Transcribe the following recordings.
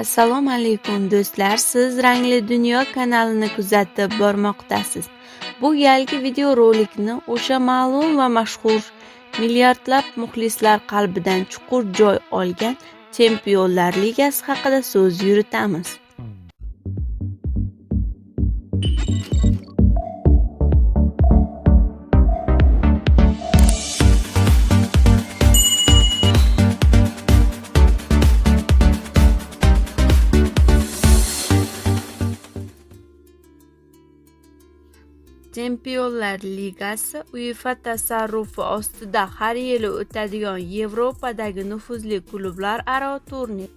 Assalomu alaykum do'stlar, siz Rangli dunyo kanalini kuzatib bormoqdasiz. Bu galgi videorolikni o'sha ma'lum va mashhur milliardlab muxlislar qalbidan chuqur joy olgan Chempionlar Ligasi haqida so'z yuritamiz. Chempionlar Ligasi UEFA tasarrufi ostida har yili o'tadigan Yevropadagi nufuzli klublar aro turnir.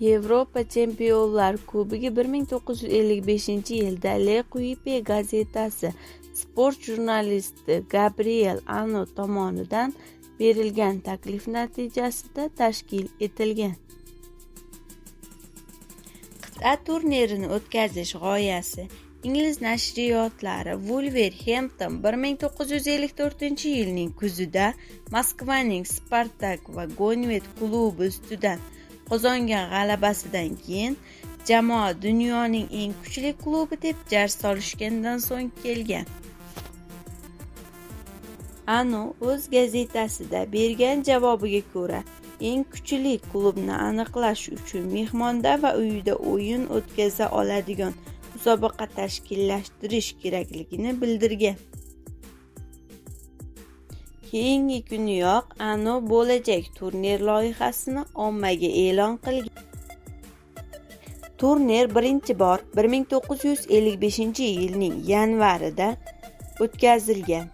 Yevropa Chempionlar Kubogi 1955-yilda Le Quipe gazetasi sport jurnalisti Gabriel Ano tomonidan berilgan taklif natijasida tashkil etilgan. Qit'a turnirini o'tkazish g'oyasi ingliz nashriyotlari vulverhempton bir ming to'qqiz yuz ellik to'rtinchi yilning kuzida Moskvaning Spartak va Gonvet klubi ustidan qozongan g'alabasidan keyin jamoa dunyoning eng kuchli klubi deb jar solishgandan so'ng kelgan. anu o'z gazetasida bergan javobiga ko'ra, eng kuchli klubni aniqlash uchun mehmonda va uyida o'yin o'tkaza oladigan musobaqa tashkillashtirish kerakligini bildirgan. Keyingi kuniyoq ano bo'lajak turnir loyihasini ommaga e'lon qilgan. Turnir birinchi bor 1955 yilning yanvarida o'tkazilgan.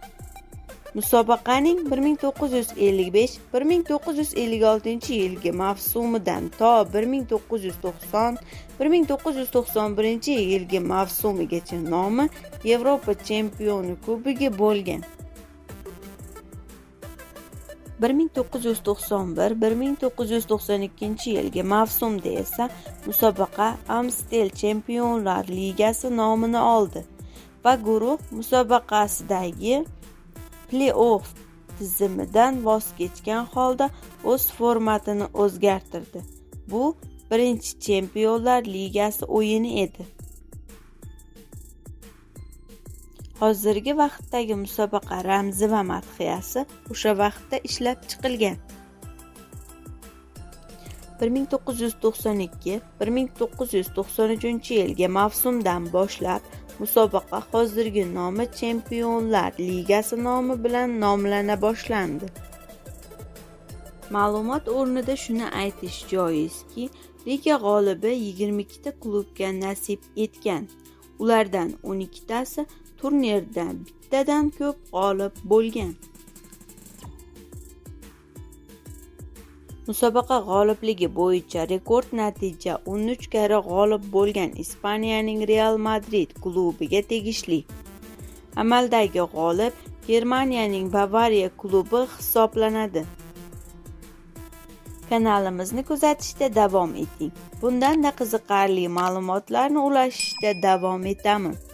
Musobaqaning 1955-1956 yilgi mavsumidan to 1990-1991 yilgi mavsumigacha nomi Yevropa Chempioni Kubogi bo'lgan. 1991-1992 yilgi mavsumda esa musobaqa Amstel Chempionlar Ligasi nomini oldi va guruh musobaqasidagi play-off tizimidan voz kechgan holda o'z formatini o'zgartirdi. Bu birinchi Chempionlar Ligasi o'yini edi. Hozirgi vaqtdagi musobaqa ramzi va madhiyasi o'sha vaqtda ishlab chiqilgan. 1992-1993 yilgi mavsumdan boshlab musobaqa hozirgi nomi chempionlar ligasi nomi bilan nomlana boshlandi. Ma'lumot o'rnida shuni aytish joizki liga g'olibi 22 ta klubga nasib etgan. Ulardan 12 tasi turnirda bittadan ko'p g'olib bo'lgan. Musobaqa g'olibligi bo'yicha rekord natija 13 karra g'olib bo'lgan ispaniyaning real madrid klubiga tegishli. Amaldagi g'olib germaniyaning bavariya klubi hisoblanadi. Kanalimizni kuzatishda davom eting. Bundanda qiziqarli ma'lumotlarni ulashishda davom etamiz.